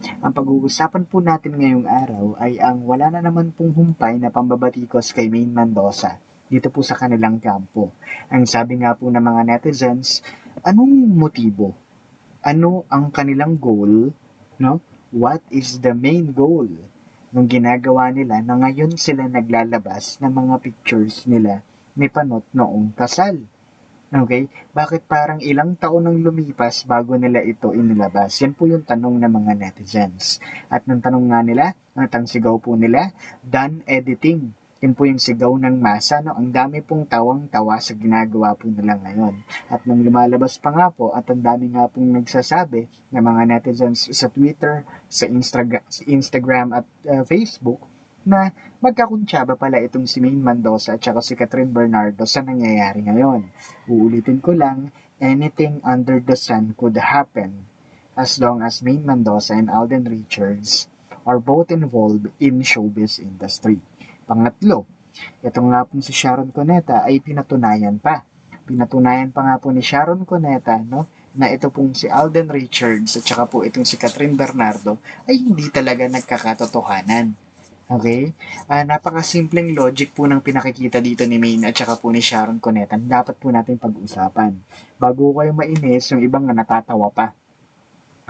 Ang pag-uusapan po natin ngayong araw ay ang wala na naman pong humpay na pambabatikos kay Maine Mendoza dito po sa kanilang kampo. Ang sabi nga po ng mga netizens, anong motibo? Ano ang kanilang goal? No? What is the main goal nung ginagawa nila na ngayon sila naglalabas ng mga pictures nila ni Panot noong kasal? Okay? Bakit parang ilang taon nang lumipas bago nila ito inilabas? Yan po yung tanong ng mga netizens. At nung tanong nga nila, ang tang sigaw po nila, done editing. Yan po yung sigaw ng masa. No? Ang dami pong tawang-tawa sa ginagawa po nila ngayon. At nung lumalabas pa nga po, at ang dami nga pong nagsasabi ng mga netizens sa Twitter, sa, Instagram, sa Instagram at uh, Facebook, na magkakuntsaba pala itong si Maine Mendoza at saka si Catherine Bernardo sa nangyayari ngayon. Uulitin ko lang, anything under the sun could happen as long as Maine Mendoza and Alden Richards are both involved in showbiz industry. Pangatlo, ito nga pong si Sharon Cuneta ay pinatunayan pa. Pinatunayan pa nga po ni Sharon Cuneta no, na ito pong si Alden Richards at saka po itong si Catherine Bernardo ay hindi talaga nagkakatotohanan. Okay? Uh, napakasimpleng logic po ng pinakikita dito ni Maine at saka po ni Sharon Cuneta. Dapat po natin pag-usapan. Bago kayo mainis, yung ibang na natatawa pa.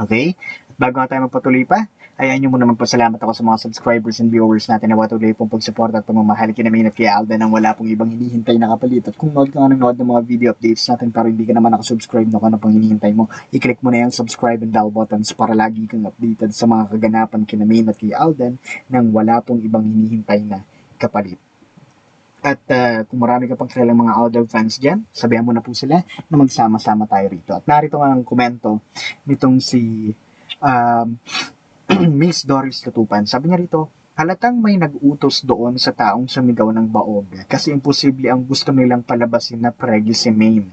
Okay? Bago nga tayo magpatuloy pa, ayan nyo muna magpasalamat ako sa mga subscribers and viewers natin na watuloy pong pag-support at pamamahal kina Maine at kay Alda nang wala pong ibang hinihintay na kapalit. At kung nood ka nga nanood ng mga video updates natin pero hindi ka naman nakasubscribe no, ano pang hinihintay mo, i-click mo na yung subscribe and bell buttons para lagi kang updated sa mga kaganapan kina Maine at kay Alden nang wala pong ibang hinihintay na kapalit. At uh, kung marami ka pang kilalang mga Alden fans dyan, sabihan mo na po sila na magsama-sama tayo rito. At narito nga ang komento nitong si um, Miss Doris Lutupan. Sabi niya rito, halatang may nag-utos doon sa taong sumigaw ng baog kasi imposible ang gusto nilang palabasin na pregi si Maine.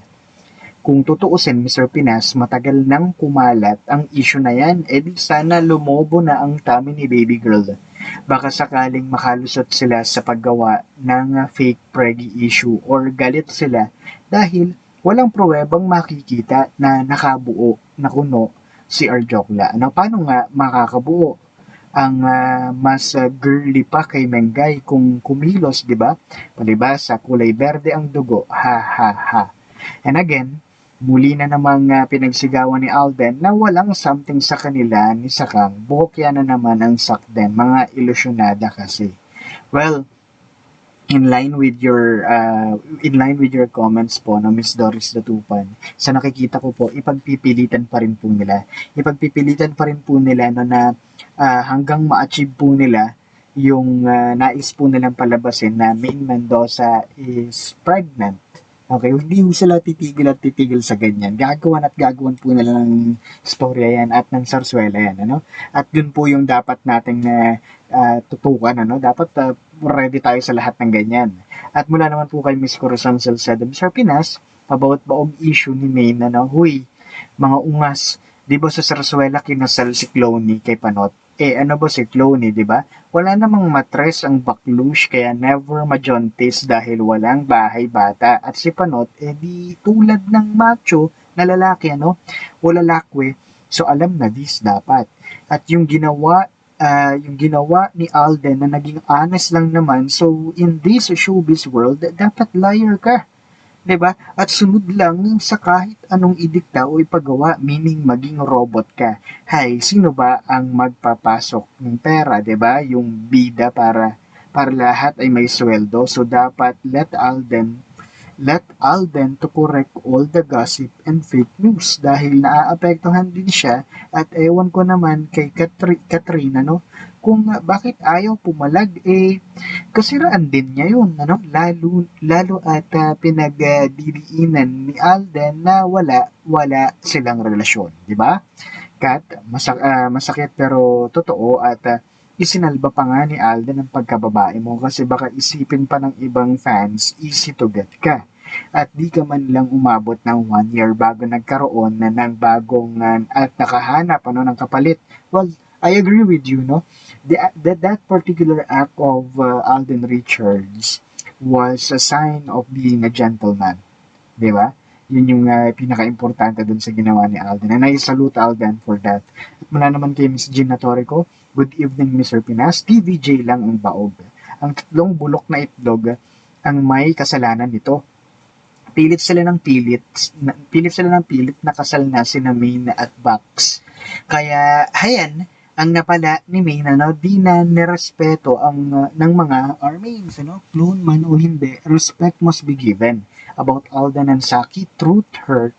Kung tutuusin, Mr. Pinas, matagal nang kumalat ang issue na yan. E di sana lumobo na ang tami ni baby girl. Baka sakaling makalusot sila sa paggawa ng fake pregi issue or galit sila dahil walang pruwebang makikita na nakabuo na kuno si Arjokla. Ano, paano nga makakabuo ang uh, mas uh, girly pa kay Mengay kung kumilos, di ba? Palibasa, kulay berde ang dugo. Ha, ha, ha. And again, muli na namang uh, pinagsigawan ni Alden na walang something sa kanila ni Sakang. Buhok yan na naman ang sakden. Mga ilusyonada kasi. Well, in line with your uh, in line with your comments po na Miss Doris Latupan sa nakikita ko po ipagpipilitan pa rin po nila. Ipagpipilitan pa rin po nila no, na uh, hanggang ma-achieve po nila yung uh, nais po nilang palabasin na Maine Mendoza is pregnant Okay, hindi po sila titigil at titigil sa ganyan. Gagawan at gagawan po nila ng storya yan at ng sarswela yan. Ano? At yun po yung dapat nating uh, uh, tutukan. Ano? Dapat uh, ready tayo sa lahat ng ganyan. At mula naman po kay Miss Corazon Salcedo, Sir Pinas, about baong issue ni Maine, ano? Huy, mga ungas, di ba sa sarswela kinasal si Cloney kay Panot? Eh, ano ba si Cloney, di ba? Wala namang matres ang baklush, kaya never majontis dahil walang bahay bata. At si Panot, eh di tulad ng macho na lalaki, ano? O lalakwe. So, alam na this dapat. At yung ginawa uh, yung ginawa ni Alden na naging honest lang naman. So, in this showbiz world, dapat liar ka. 'Di ba? At sunod lang sa kahit anong idikta o ipagawa, meaning maging robot ka. Hay, sino ba ang magpapasok ng pera, 'di ba? Yung bida para para lahat ay may sweldo. So dapat let Alden let Alden to correct all the gossip and fake news dahil naaapektuhan din siya at ewan ko naman kay Katri- Katrina no? Kung uh, bakit ayaw pumalag eh kasiraan din niya yun ano? Lalo lalo at uh, pinagdidiinan ni Alden na wala wala silang relasyon di ba? Kat, masak ah, masakit pero totoo at ah, isinalba pa nga ni Alden ang pagkababae mo kasi baka isipin pa ng ibang fans easy to get ka. At di ka man lang umabot ng one year bago nagkaroon na ng bagong ah, at nakahanap ano ng kapalit. Well, I agree with you, no? The, that, that particular act of uh, Alden Richards was a sign of being a gentleman. Di ba? Yun yung uh, pinaka-importante dun sa ginawa ni Alden. And I salute Alden for that. At mula naman kay Miss Gina Torrico, good evening Mr. Pinas, TVJ lang ang baog. Ang tatlong bulok na itlog ang may kasalanan nito. Pilit sila ng pilit, na, pilit sila ng pilit na kasal na si Main at Bax. Kaya, hayan, ang napala ni Main ano, di na nirespeto ang uh, ng mga armains, ano, clone man o hindi, respect must be given about Alden and Saki, truth hurt,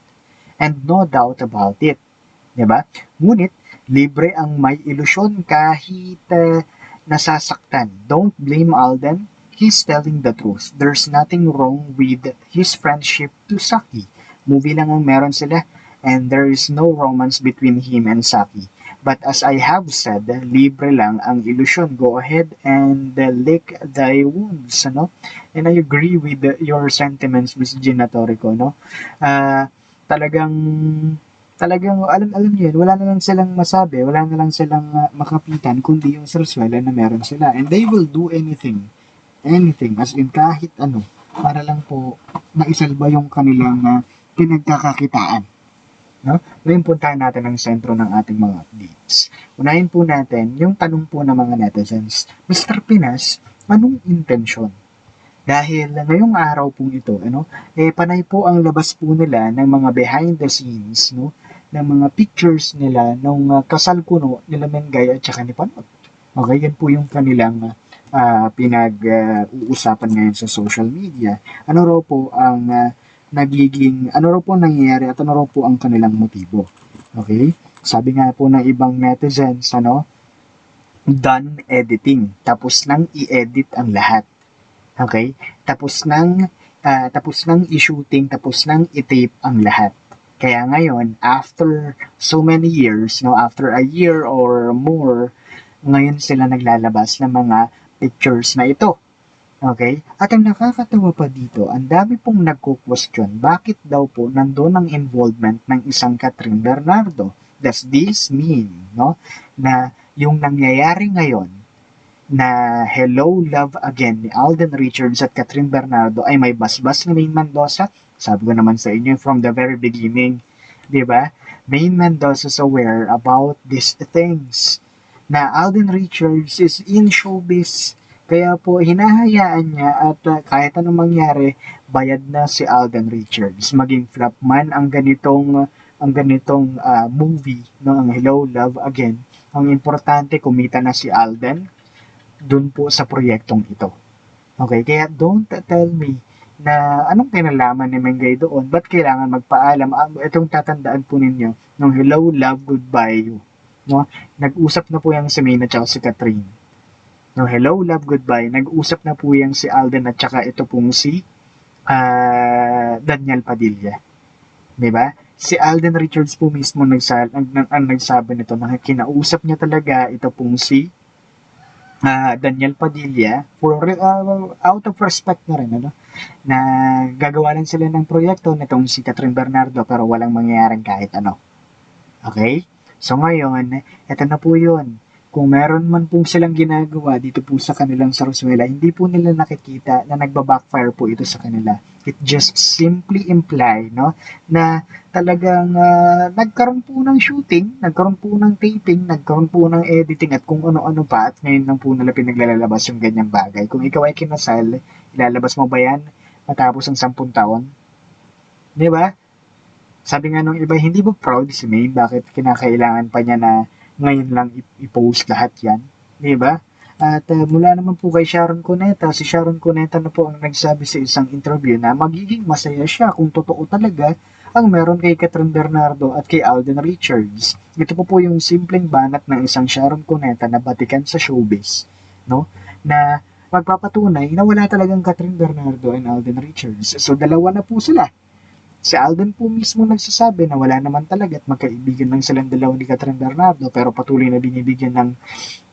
and no doubt about it. 'Di ba? Ngunit, libre ang may ilusyon kahit uh, nasasaktan. Don't blame Alden. He's telling the truth. There's nothing wrong with his friendship to Saki. Movie lang ang meron sila and there is no romance between him and Saki. But as I have said, libre lang ang ilusyon. Go ahead and uh, lick thy wounds, ano? And I agree with uh, your sentiments, Miss Gina Torrico, no? Ah, talagang talagang alam alam niyo wala na lang silang masabi, wala na lang silang uh, makapitan kundi yung sarswela na meron sila. And they will do anything, anything, as in kahit ano, para lang po maisalba yung kanilang uh, pinagkakakitaan. No? Ngayon puntahan natin ang sentro ng ating mga updates. Unahin po natin yung tanong po ng mga netizens. Mr. Pinas, anong intensyon? Dahil ngayong araw pong ito, ano, eh panay po ang labas po nila ng mga behind the scenes, no, ng mga pictures nila nung uh, kasal kuno nila Mengay at saka ni Panot. Okay, yan po yung kanilang uh, pinag-uusapan uh, ngayon sa social media. Ano raw po ang uh, nagiging, ano raw po nangyayari at ano raw po ang kanilang motibo. Okay? Sabi nga po ng ibang netizens, ano, done editing. Tapos nang i-edit ang lahat. Okay? Tapos nang, uh, tapos nang i-shooting, tapos nang i-tape ang lahat. Kaya ngayon, after so many years, no, after a year or more, ngayon sila naglalabas ng mga pictures na ito. Okay? At ang nakakatawa pa dito, ang dami pong nagko-question bakit daw po nandoon ang involvement ng isang Catherine Bernardo. Does this mean, no, na yung nangyayari ngayon na Hello Love Again ni Alden Richards at Catherine Bernardo ay may basbas ni Maine Mendoza? Sabi ko naman sa inyo from the very beginning, di ba? Maine Mendoza is aware about these things na Alden Richards is in showbiz kaya po, hinahayaan niya at uh, kahit anong mangyari, bayad na si Alden Richards. Maging flop man ang ganitong ang ganitong uh, movie, no, ang Hello Love Again. Ang importante, kumita na si Alden dun po sa proyektong ito. Okay, kaya don't tell me na anong kinalaman ni Mengay doon, ba't kailangan magpaalam? Itong tatandaan po ninyo, ng Hello, Love, Goodbye. No? Nag-usap na po yung si Mayna at si Catherine No, hello, love, goodbye. Nag-usap na po yan si Alden at saka ito pong si uh, Daniel Padilla. Di ba? Si Alden Richards po mismo nagsal, ang, ang, ang nagsabi nito na kinausap niya talaga ito pong si uh, Daniel Padilla for uh, out of respect na rin ano na gagawa lang sila ng proyekto nitong si Catherine Bernardo pero walang mangyayaring kahit ano. Okay? So ngayon, ito na po 'yun kung meron man pong silang ginagawa dito po sa kanilang sarsuela, hindi po nila nakikita na nagba-backfire po ito sa kanila. It just simply imply no, na talagang uh, nagkaroon po ng shooting, nagkaroon po ng taping, nagkaroon po ng editing at kung ano-ano pa at ngayon lang po nila pinaglalabas yung ganyang bagay. Kung ikaw ay kinasal, ilalabas mo ba yan matapos ang sampung taon? Di ba? Sabi nga nung iba, hindi ba proud si Maine? Bakit kinakailangan pa niya na ngayon lang i-post lahat yan. Di ba? At uh, mula naman po kay Sharon Cuneta, si Sharon Cuneta na po ang nagsabi sa isang interview na magiging masaya siya kung totoo talaga ang meron kay Catherine Bernardo at kay Alden Richards. Ito po po yung simpleng banat ng isang Sharon Cuneta na batikan sa showbiz, no? Na magpapatunay na wala talagang Catherine Bernardo and Alden Richards. So dalawa na po sila. Si Alden po mismo nagsasabi na wala naman talaga at magkaibigan lang silang dalawa ni Catherine Bernardo pero patuloy na binibigyan ng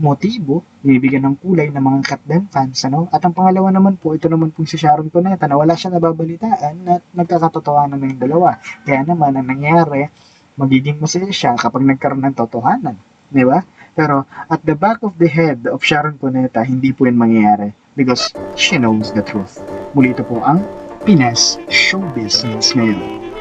motibo, binibigyan ng kulay ng mga Catden fans. Ano? At ang pangalawa naman po, ito naman po si Sharon Cuneta na wala siya nababalitaan at nagkakatotohanan na yung dalawa. Kaya naman, ang nangyari, magiging masaya siya kapag nagkaroon ng totohanan. Di ba? Pero at the back of the head of Sharon Cuneta, hindi po yun mangyayari because she knows the truth. Muli ito po ang Pinas Showbiz News ngayon.